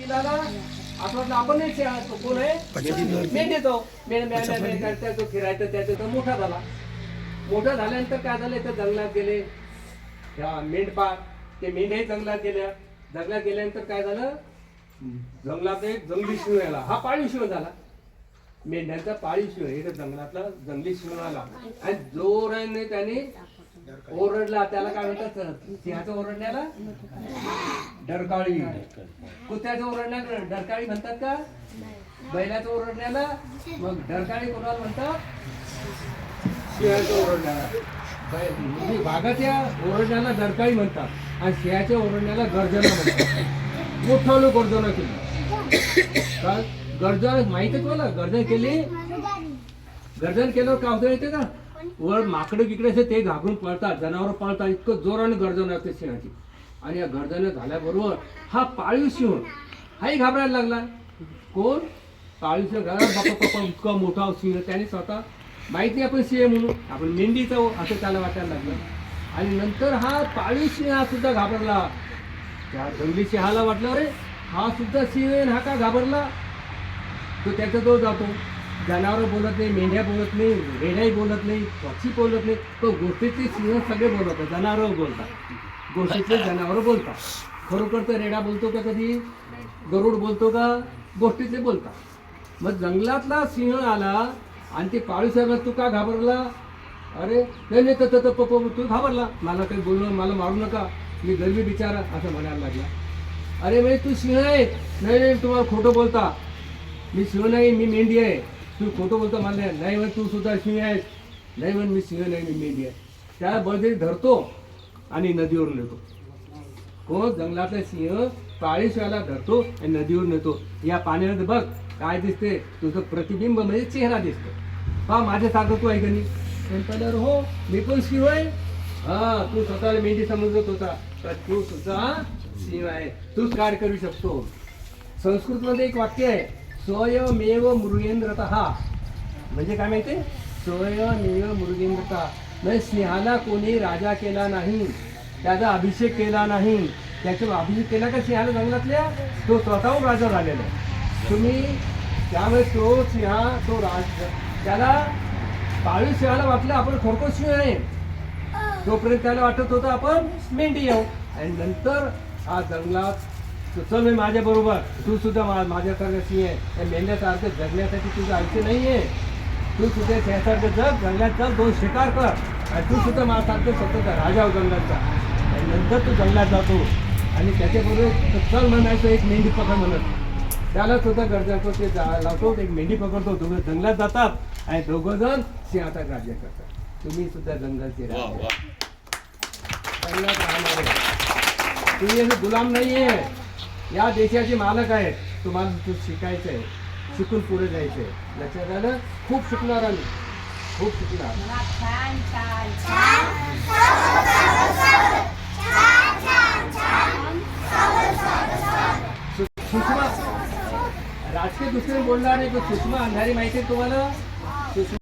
असं वाटलं आपण नाही तो कोण आहे? मेंढ येतो मेंढ मेंढ मेंढ करता तो फिरायचा त्याचा तो मोठा झाला. मोठा झाल्यानंतर काय झालं तर जंगलात गेले. त्या मेंढपाळ ते मेंढ्याही जंगलात गेल्या. जंगलात गेल्यानंतर काय झालं? जंगलात एक जंगली शिव आला. हा पाळीव शिव झाला. मेंढ्यांचा पाळीव शिव हे जंगलातला जंगली शिव आला. आणि जोराने त्याने ओरडला. त्याला काय म्हणतात सिंहाचं ओरडण्याला? डरकाळी. कुत्र्याचं ओरडण्याला डरकाळी म्हणतात का? बैलाचं ओरडण्याला? मग डरकाळी कोणाला म्हणतात? सिंहाचं ओरडण्याला. वाघाच्या ओरडण्याला डरकाळी म्हणतात आणि सिंहाच्या ओरडण्याला गर्जना म्हणतात. मोठं लोक गर्जना केली. गर्जन माहिती आहे तुम्हाला? गर्जन केली? गर्जन केल्यावर काय होतं माहितीये का? वर माकडं बिकडे असे ते घाबरून पळतात. जनावर पळतात. इतकं जोराने गर्जन असते सिंहाची आणि या गर्जन झाल्याबरोबर हा पाळीव सिंह हाही घाबरायला लागला. कोण? पाळीव सिंह घरात बापा पप्पा इतका मोठा सिंह त्याने स्वतः माहिती नाही आपण सिंह म्हणून. आपण मेंढीचा असं त्याला वाटायला लागलं. आणि नंतर हा पाळीव सिंह हा सुद्धा घाबरला. त्या जंगली सिंहाला वाटलं अरे हा सुद्धा सिंह आहे हा का घाबरला? तो त्याचा तो जातो. जनावर बोलत नाही मेंढ्या बोलत नाही रेड्याही बोलत नाही पक्षी बोलत नाही. तो गोष्टीचे सिंह सगळे बोलत जनावर बोलतात. गोष्टीतले जनावर बोलतात. खरोखर तर रेडा बोलतो का कधी? गरुड बोलतो का? गोष्टीतले बोलतात. मग जंगलातला सिंह आला आणि ते पाळीव साहेब तू का घाबरला? अरे नाही नाही तर- तर तर- तू घाबरला. मला काही बोलणं मला मारू नका. मी गरबी बिचारा असं म्हणायला लागला. अरे म्हणजे तू सिंह आहे. नाही नाही तुम्हाला खोटं बोलता. मी सिंह नाही मी मेंढी आहे. तू खोटं बोलतो मला नाही. म्हण तू सुद्धा सिंह आहेस. नाही म्हण मी सिंह नाही मी मेंढी आहे. त्या बळदेवी धरतो. आणि नदीवरून येतो कोण? जंगलातला सिंह पाळीशिवाला धरतो आणि नदीवर नेतो. या पाण्यामध्ये बघ काय दिसते तुझं प्रतिबिंब म्हणजे चेहरा दिसतो हा माझ्यासारखं तू आहे का नाही? हो. मी पण सिंह आहे. हा तू स्वतःला मेंढी समजत होता. तर तू सुद्धा सिंह आहे. तूच कार्य करू शकतो? संस्कृतमध्ये एक वाक्य आहे स्वयमेव मृगेंद्रत. म्हणजे काय माहिती? स्वयमेव मृगेंद्रत. म्हणजे सिंहाला कोणी राजा केला नाही. त्याचा अभिषेक केला नाही. त्याच्या अभिषेक केला का सिंहाला जंगलातल्या? तो स्वतःहून राजा झालेला आहे. तुम्ही त्यामुळे तो सिंहा तो राज त्याला पाळीव सिंहाला वाटलं आपण खरोखर सिंह आहे. तोपर्यंत त्याला वाटत होतं आपण मेंढी आहो आणि नंतर हा जंगलात चल मी माझ्याबरोबर तू सुद्धा मा माझ्यासारखं सिंह आहे. त्या मेंढ्यासारखं जगण्यासाठी तुझं आयुष्य नाही आहे. तू सुद्धा त्यासारखं जग. जंगलात चल दोन शिकार कर. आणि तू सुद्धा माझ्यासारखं स्वतःचा राजा हो जंगलाचा नंतर तू जंगलात जातो आणि त्याच्याबरोबर चल म्हणायचं एक मेंढी पकड म्हणत. त्याला सुद्धा गरजाचं ते जा- लावतो एक मेंढी पकडतो. दोघं जंगलात जातात आणि दोघं जण सिंहाचा राज्य करतात. तुम्ही सुद्धा जंगलाचे राजा जंगलात राहणारे तुम्ही असे गुलाम नाहीये. या देशाचे मालक आहेत. तुम्हाला तू शिकायचं आहे शिकून पुढे जायचं आहे लक्षात आलं? खूप शिकणार आम्ही. खूप शिकणार. सुषमा. राजकीय दृष्टीने बोलणार नाही पण सुषमा अंधारी माहिती आहे तुम्हाला? सुषमा